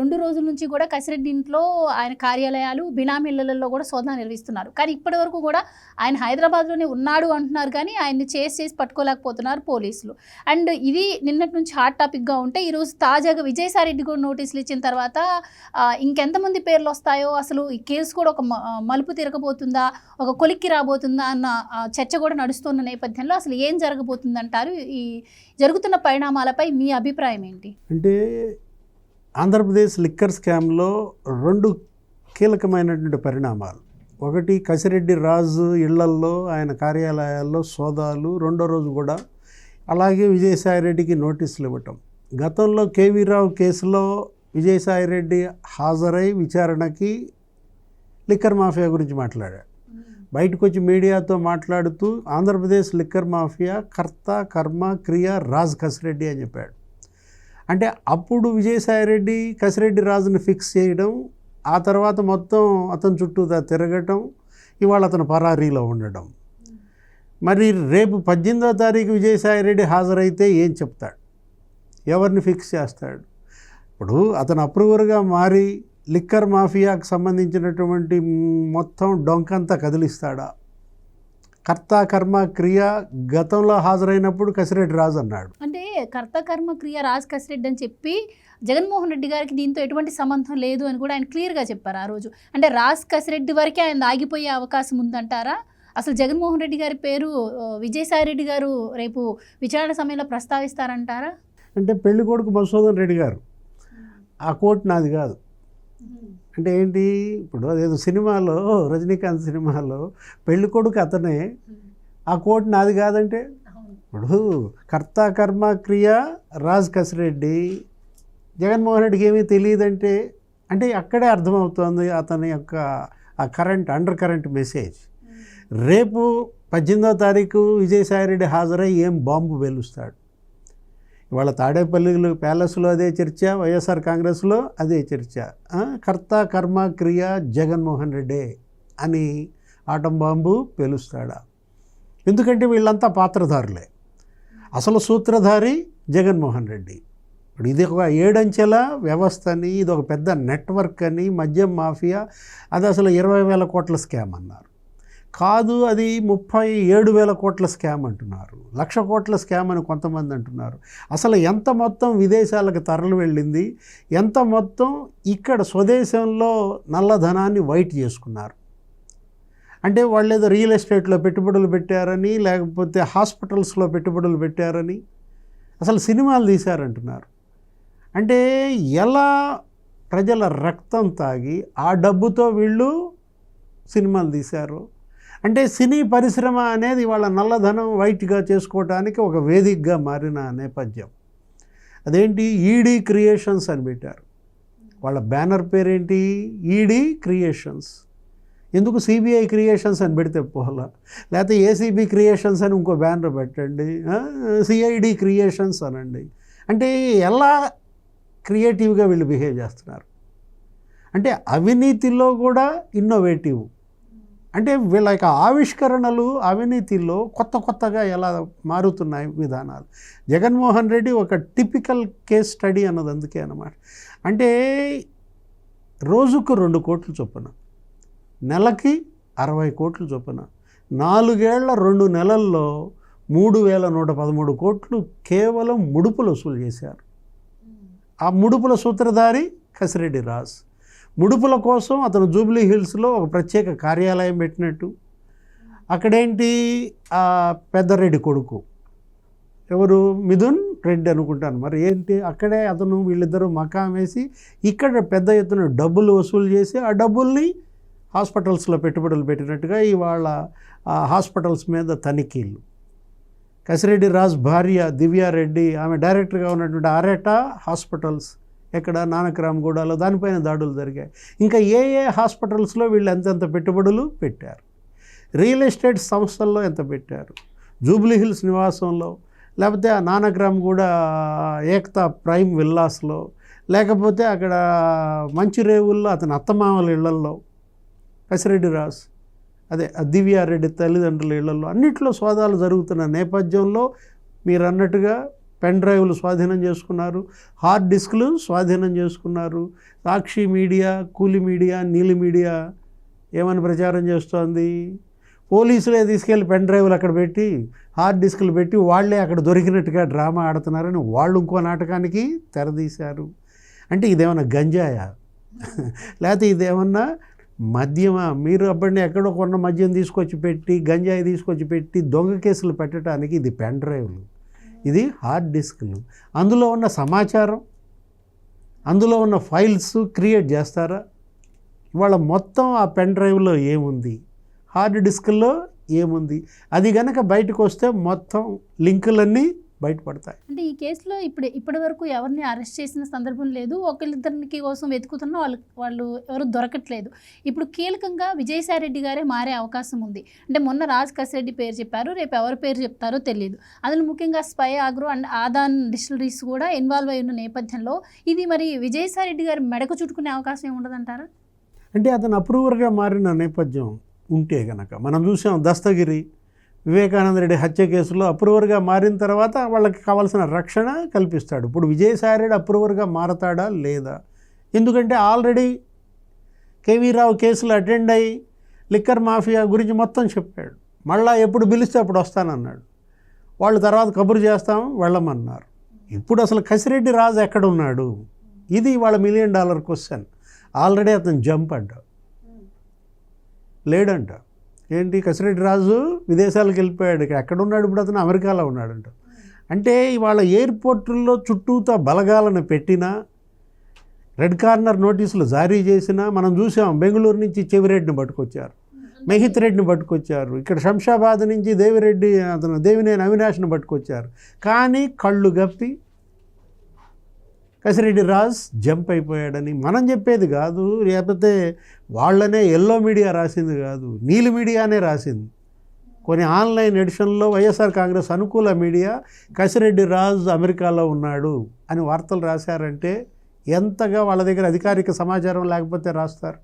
రెండు రోజుల నుంచి కూడా కసిరెడ్డి ఇంట్లో ఆయన కార్యాలయాలు బినామీలలో కూడా శోధన నిర్వహిస్తున్నారు. కానీ ఇప్పటి వరకు కూడా ఆయన హైదరాబాద్లోనే ఉన్నాడు అంటున్నారు కానీ ఆయన్ని చేసి చేసి పట్టుకోలేకపోతున్నారు పోలీసులు. అండ్ ఇది నిన్నటి నుంచి హాట్ టాపిక్గా ఉంటే ఈరోజు తాజాగా విజయసాయిరెడ్డి కూడా నోటీసులు ఇచ్చిన తర్వాత ఇంకెంతమంది పేర్లు వస్తాయో అసలు ఈ కేసు కూడా ఒక మ- మలుపు తిరగబోతుందా ఒక కొలిక్కి రాబోతుందా అన్న చర్చ కూడా నడుస్తున్న నేపథ్యంలో అసలు ఏం జరగబోతుందంటారు? ఈ జరుగుతున్న పరిణామాలపై మీ అభిప్రాయం ఏంటి? అంటే ఆంధ్రప్రదేశ్ లిక్కర్ స్కామ్లో రెండు కీలకమైనటువంటి పరిణామాలు. ఒకటి కసిరెడ్డి రాజు ఇళ్ళల్లో ఆయన కార్యాలయాల్లో సోదాలు రెండో రోజు కూడా అలాగే విజయసాయిరెడ్డికి నోటీసులు ఇవ్వటం. గతంలో కేవీ రావు కేసులో విజయసాయిరెడ్డి హాజరై విచారణకి లిక్కర్ మాఫియా గురించి మాట్లాడాడు. బయటకు వచ్చి మీడియాతో మాట్లాడుతూ ఆంధ్రప్రదేశ్ లిక్కర్ మాఫియా కర్త కర్మ క్రియ రాజ్ కసిరెడ్డి అని చెప్పాడు. అంటే అప్పుడు విజయసాయిరెడ్డి కసిరెడ్డి రాజుని ఫిక్స్ చేయడం ఆ తర్వాత మొత్తం అతని చుట్టూ తిరగటం ఇవాళ అతను పరారీలో ఉండడం. మరి రేపు పద్దెనిమిదో తారీఖు విజయసాయిరెడ్డి హాజరైతే ఏం చెప్తాడు? ఎవరిని ఫిక్స్ చేస్తాడు? ఇప్పుడు అతను అప్రూవర్గా మారి లిక్కర్ మాఫియాకు సంబంధించినటువంటి మొత్తం డొంకంతా కదిలిస్తాడా? కర్త కర్మ క్రియ గతంలో హాజరైనప్పుడు కసిరెడ్డి రాజు అన్నాడు. కర్త కర్మ క్రియ రాజ్ కసిరెడ్డి అని చెప్పి జగన్మోహన్ రెడ్డి గారికి దీంతో ఎటువంటి సంబంధం లేదు అని కూడా ఆయన క్లియర్గా చెప్పారు ఆ రోజు. అంటే రాజ్ కసిరెడ్డి వరకే ఆయన ఆగిపోయే అవకాశం ఉందంటారా? అసలు జగన్మోహన్ రెడ్డి గారి పేరు విజయసాయి రెడ్డి గారు రేపు విచారణ సమయంలో ప్రస్తావిస్తారంటారా? అంటే పెళ్ళి కొడుకు మధుసూదన్ రెడ్డి గారు. ఆ కోట్ నాది కాదు. అంటే ఏంటి? ఇప్పుడు అదేదో సినిమాలో రజనీకాంత్ సినిమాలో పెళ్ళి కొడుకు అతనే. ఆ కోట్ నాది కాదంటే ఇప్పుడు కర్త కర్మ క్రియ రాజ్ కసిరెడ్డి జగన్మోహన్ రెడ్డికి ఏమీ తెలియదంటే అంటే అక్కడే అర్థమవుతోంది అతని యొక్క ఆ కరెంట్ అండర్ కరెంట్ మెసేజ్. రేపు పద్దెనిమిదో తారీఖు విజయసాయిరెడ్డి హాజరై ఏం బాంబు పేలుస్తాడు? ఇవాళ తాడేపల్లిలో ప్యాలెస్లో అదే చర్చ వైఎస్ఆర్ కాంగ్రెస్లో అదే చర్చ. కర్త కర్మ క్రియ జగన్మోహన్ రెడ్డే అని ఆటం బాంబు పేలుస్తాడా? ఎందుకంటే వీళ్ళంతా పాత్రధారులే. అసలు సూత్రధారి జగన్మోహన్ రెడ్డి. ఇప్పుడు ఇది ఒక ఏడంచెల వ్యవస్థ అని ఇది ఒక పెద్ద నెట్వర్క్ అని మద్యం మాఫియా అది అసలు ఇరవై వేల కోట్ల స్కామ్ అన్నారు. కాదు అది ముప్పై ఏడు వేల కోట్ల స్కామ్ అంటున్నారు. లక్ష కోట్ల స్కామ్ అని కొంతమంది అంటున్నారు. అసలు ఎంత మొత్తం విదేశాలకు తరలి వెళ్ళింది? ఎంత మొత్తం ఇక్కడ స్వదేశంలో నల్లధనాన్ని వైట్ చేసుకున్నారు? అంటే వాళ్ళు ఏదో రియల్ ఎస్టేట్లో పెట్టుబడులు పెట్టారని లేకపోతే హాస్పిటల్స్లో పెట్టుబడులు పెట్టారని అసలు సినిమాలు తీశారంటున్నారు. అంటే ఎలా ప్రజల రక్తం తాగి ఆ డబ్బుతో వీళ్ళు సినిమాలు తీశారు? అంటే సినీ పరిశ్రమ అనేది వాళ్ళ నల్లధనం వైట్గా చేసుకోవటానికి ఒక వేదికగా మారిన నేపథ్యం. అదేంటి? ఈడీ క్రియేషన్స్ అని పెట్టారు. వాళ్ళ బ్యానర్ పేరేంటి? ఈడీ క్రియేషన్స్ ఎందుకు సిబిఐ క్రియేషన్స్ అని పెడితే పోలా? లేకపోతే ఏసీబీ క్రియేషన్స్ అని ఇంకో బ్యానర్ పెట్టండి సిఐడి క్రియేషన్స్ అనండి. అంటే ఎలా క్రియేటివ్గా వీళ్ళు బిహేవ్ చేస్తున్నారు? అంటే అవినీతిలో కూడా ఇన్నోవేటివ్ అంటే వీళ్ళ యొక్క ఆవిష్కరణలు అవినీతిలో కొత్త కొత్తగా ఎలా మారుతున్నాయి విధానాలు. జగన్మోహన్ రెడ్డి ఒక టిపికల్ కేస్ స్టడీ అన్నది అందుకే అనమాట అంటే రోజుకు రెండు కోట్లు చొప్పున. నెలకి అరవై కోట్లు చొప్పున. నాలుగేళ్ళ రెండు నెలల్లో మూడు వేల నూట పదమూడు కోట్లు కేవలం ముడుపులు వసూలు చేశారు. ఆ ముడుపుల సూత్రధారి కసిరెడ్డి రాజ్. ముడుపుల కోసం అతను జూబ్లీ హిల్స్లో ఒక ప్రత్యేక కార్యాలయం పెట్టినట్టు. అక్కడేంటి? ఆ పెద్దరెడ్డి కొడుకు. ఎవరు? మిథున్ రెడ్డి అనుకుంటాను. మరి ఏంటి? అక్కడే అతను వీళ్ళిద్దరూ మకాం వేసి ఇక్కడ పెద్ద ఎత్తున డబ్బులు వసూలు చేసి ఆ డబ్బుల్ని హాస్పిటల్స్లో పెట్టుబడులు పెట్టినట్టుగా ఇవాళ హాస్పిటల్స్ మీద తనిఖీలు. కసిరెడ్డి రాజ్ భార్య దివ్యారెడ్డి ఆమె డైరెక్టర్గా ఉన్నటువంటి ఆరేటా హాస్పిటల్స్ ఎక్కడ? నానక్రామ్గూడలో. దానిపైన దాడులు జరిగాయి. ఇంకా ఏ ఏ హాస్పిటల్స్లో వీళ్ళు ఎంతెంత పెట్టుబడులు పెట్టారు? రియల్ ఎస్టేట్ సంస్థల్లో ఎంత పెట్టారు? జూబ్లీ హిల్స్ నివాసంలో లేకపోతే ఆ నానక్రామ్ ఏకతా ప్రైమ్ విల్లాస్లో లేకపోతే అక్కడ మంచి రేవుల్లో అతని అత్తమామల ఇళ్ళల్లో కసిరెడ్డి రాస్ అదే దివ్యారెడ్డి తల్లిదండ్రుల ఇళ్ళలో అన్నిట్లో సోదాలు జరుగుతున్న నేపథ్యంలో మీరు అన్నట్టుగా పెన్ డ్రైవ్లు స్వాధీనం చేసుకున్నారు హార్డ్ డిస్క్లు స్వాధీనం చేసుకున్నారు. సాక్షి మీడియా కూలి మీడియా నీలి మీడియా ఏమని ప్రచారం చేస్తోంది? పోలీసులే తీసుకెళ్ళి పెన్ డ్రైవ్లు అక్కడ పెట్టి హార్డ్ డిస్క్లు పెట్టి వాళ్ళే అక్కడ దొరికినట్టుగా డ్రామా ఆడుతున్నారని వాళ్ళు ఇంకో నాటకానికి తెరదీశారు. అంటే ఇదేమన్నా గంజాయా? లేకపోతే ఇదేమన్నా మద్యమా? మీరు అప్పటిని ఎక్కడో కొన్న మద్యం తీసుకొచ్చి పెట్టి గంజాయి తీసుకొచ్చి పెట్టి దొంగ కేసులు పెట్టడానికి ఇది పెన్ డ్రైవ్లు. ఇది హార్డ్ డిస్క్లు. అందులో ఉన్న సమాచారం అందులో ఉన్న ఫైల్స్ క్రియేట్ చేస్తారా? ఇవాళ మొత్తం ఆ పెన్ డ్రైవ్లో ఏముంది? హార్డ్ డిస్క్లో ఏముంది? అది కనుక బయటకు వస్తే మొత్తం లింకులన్నీ బయటపడతాయి. అంటే ఈ కేసులో ఇప్పుడు ఇప్పటి వరకు ఎవరిని అరెస్ట్ చేసిన సందర్భం లేదు. ఒకరిద్దరికి కోసం వెతుకుతున్న వాళ్ళు వాళ్ళు ఎవరు దొరకట్లేదు. ఇప్పుడు కీలకంగా విజయసాయి రెడ్డి గారే మారే అవకాశం ఉంది. అంటే మొన్న రాజ్ కసిరెడ్డి పేరు చెప్పారు రేపు ఎవరి పేరు చెప్తారో తెలియదు అందులో ముఖ్యంగా Spy Agro and Adan distilleries కూడా ఇన్వాల్వ్ అయి ఉన్న నేపథ్యంలో ఇది మరి విజయసాయి రెడ్డి గారి మెడకు చుట్టుకునే అవకాశం ఏముండదంటారా? అంటే అతను అప్రూవర్గా మారిన నేపథ్యం ఉంటే గనక మనం చూసాం దస్తగిరి వివేకానంద రెడ్డి హత్య కేసులో అప్రూవర్గా మారిన తర్వాత వాళ్ళకి కావాల్సిన రక్షణ కల్పిస్తాడు. ఇప్పుడు విజయసాయి రెడ్డి అప్రూవర్గా మారతాడా లేదా? ఎందుకంటే ఆల్రెడీ కేవీ రావు కేసులు అటెండ్ అయ్యి లిక్కర్ మాఫియా గురించి మొత్తం చెప్పాడు. మళ్ళా ఎప్పుడు పిలిస్తే అప్పుడు వస్తానన్నాడు. వాళ్ళు తర్వాత కబురు చేస్తాం వెళ్ళమన్నారు. ఇప్పుడు అసలు కసిరెడ్డి రాజు ఎక్కడున్నాడు? ఇది వాళ్ళ మిలియన్ డాలర్ క్వశ్చన్. ఆల్రెడీ అతను జంప్ అంట. లేడంట. ఏంటి కసిరెడ్డి రాజు విదేశాలకు వెళ్ళిపోయాడు. ఎక్కడ ఉన్నాడు? ఇప్పుడు అతను అమెరికాలో ఉన్నాడంట. అంటే ఇవాళ ఎయిర్పోర్టుల్లో చుట్టూతా బలగాలను పెట్టినా రెడ్ కార్నర్ నోటీసులు జారీ చేసినా మనం చూసాం బెంగళూరు నుంచి చెవిరెడ్డిని పట్టుకొచ్చారు. మెహిత్ రెడ్డిని పట్టుకొచ్చారు. ఇక్కడ శంషాబాద్ నుంచి దేవిరెడ్డి అతను దేవినేని అవినాష్ని పట్టుకొచ్చారు. కానీ కళ్ళు గప్పి కసిరెడ్డి రాజ్ జంప్ అయిపోయాడని మనం చెప్పేది కాదు లేకపోతే వాళ్ళనే ఎల్లో మీడియా రాసింది కాదు నీలి మీడియానే రాసింది. కొన్ని ఆన్లైన్ ఎడిషన్లో వైఎస్ఆర్ కాంగ్రెస్ అనుకూల మీడియా కసిరెడ్డి రాజ్ అమెరికాలో ఉన్నాడు అని వార్తలు రాశారంటే ఎంతగా వాళ్ళ దగ్గర అధికారిక సమాచారం లేకపోతే రాస్తారు?